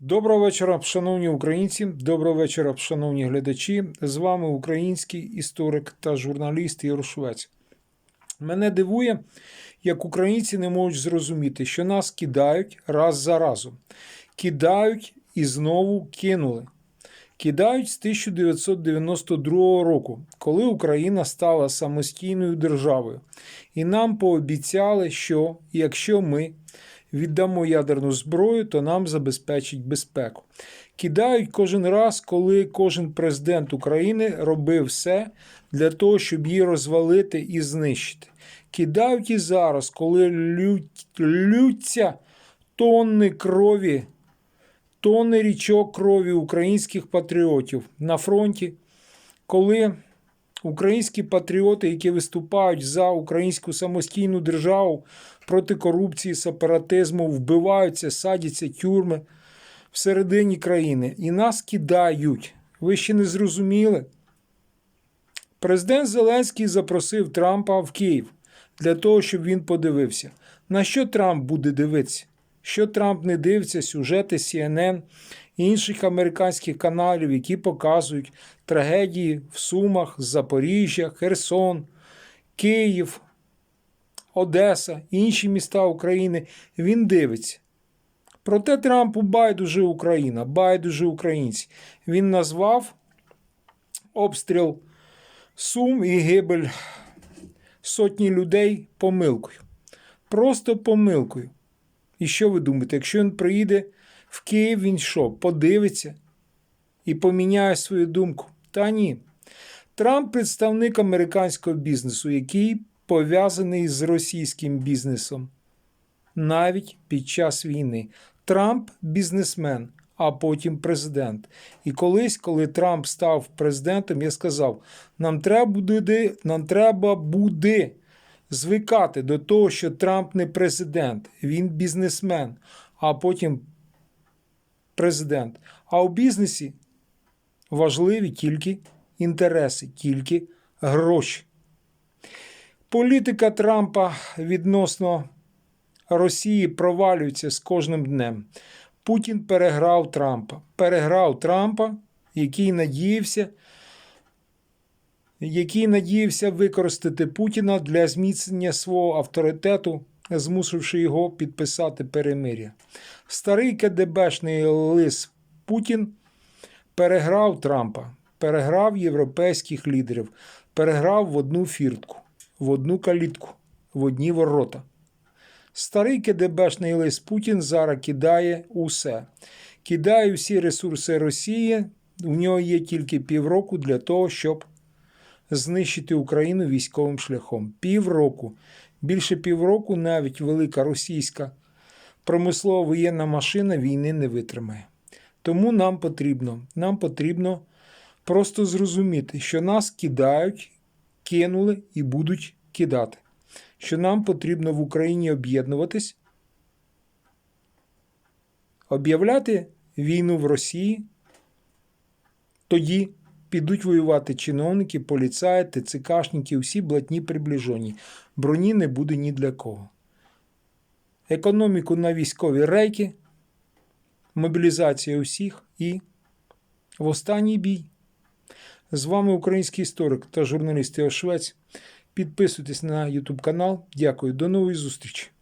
Доброго вечора, шановні українці. Доброго вечора, шановні глядачі. З вами український історик та журналіст Ігор Швець. Мене дивує, як українці не можуть зрозуміти, що нас кидають раз за разом. Кидають і знову кинули. Кидають з 1992 року, коли Україна стала самостійною державою. І нам пообіцяли, що якщо ми віддамо ядерну зброю, то нам забезпечить безпеку. Кидають кожен раз, коли кожен президент України робив все для того, щоб її розвалити і знищити. Кидають і зараз, коли лють, лються тонни крові, тонни річок крові українських патріотів на фронті, коли українські патріоти, які виступають за українську самостійну державу проти корупції, сепаратизму, вбиваються, садяться тюрми всередині країни і нас кидають. Ви ще не зрозуміли? Президент Зеленський запросив Трампа в Київ для того, щоб він подивився. На що Трамп буде дивитися? Що Трамп не дивиться сюжети CNN інших американських каналів, які показують трагедії в Сумах, Запоріжжя, Херсон, Київ, Одеса, інші міста України. Він дивиться. Проте Трампу байдуже Україна, байдуже українці. Він назвав обстріл Сум і гибель сотні людей помилкою. Просто помилкою. І що ви думаєте, якщо він приїде в Київ, він що, подивиться і поміняє свою думку? Та ні. Трамп представник американського бізнесу, який пов'язаний з російським бізнесом навіть під час війни. Трамп бізнесмен, а потім президент. І колись, коли Трамп став президентом, я сказав: нам треба буде, нам треба буде звикати до того, що Трамп не президент, він бізнесмен, а потім президент. А у бізнесі важливі тільки інтереси, тільки гроші. Політика Трампа відносно Росії провалюється з кожним днем. Путін переграв Трампа. Переграв Трампа, який надіявся, який надіявся використати Путіна для зміцнення свого авторитету, змусивши його підписати перемир'я. Старий КДБшний лис Путін переграв Трампа, переграв європейських лідерів, переграв в одну фіртку, в одну калітку, в одні ворота. Старий КДБшний лист Путін зараз кидає усе. Кидає всі ресурси Росії. У нього є тільки півроку для того, щоб знищити Україну військовим шляхом. Півроку. Більше півроку навіть велика російська промислова воєнна машина війни не витримає. Тому нам потрібно, нам потрібно просто зрозуміти, що нас кидають, кинули і будуть кидати що нам потрібно в Україні об'єднуватись, об'являти війну в Росії, тоді підуть воювати чиновники, поліцаї, ТЦКшники, всі блатні приближені. Броні не буде ні для кого. Економіку на військові рейки, мобілізація усіх і в останній бій. З вами український історик та журналіст Іо. Підписуйтесь на YouTube канал. Дякую, до нової зустрічі!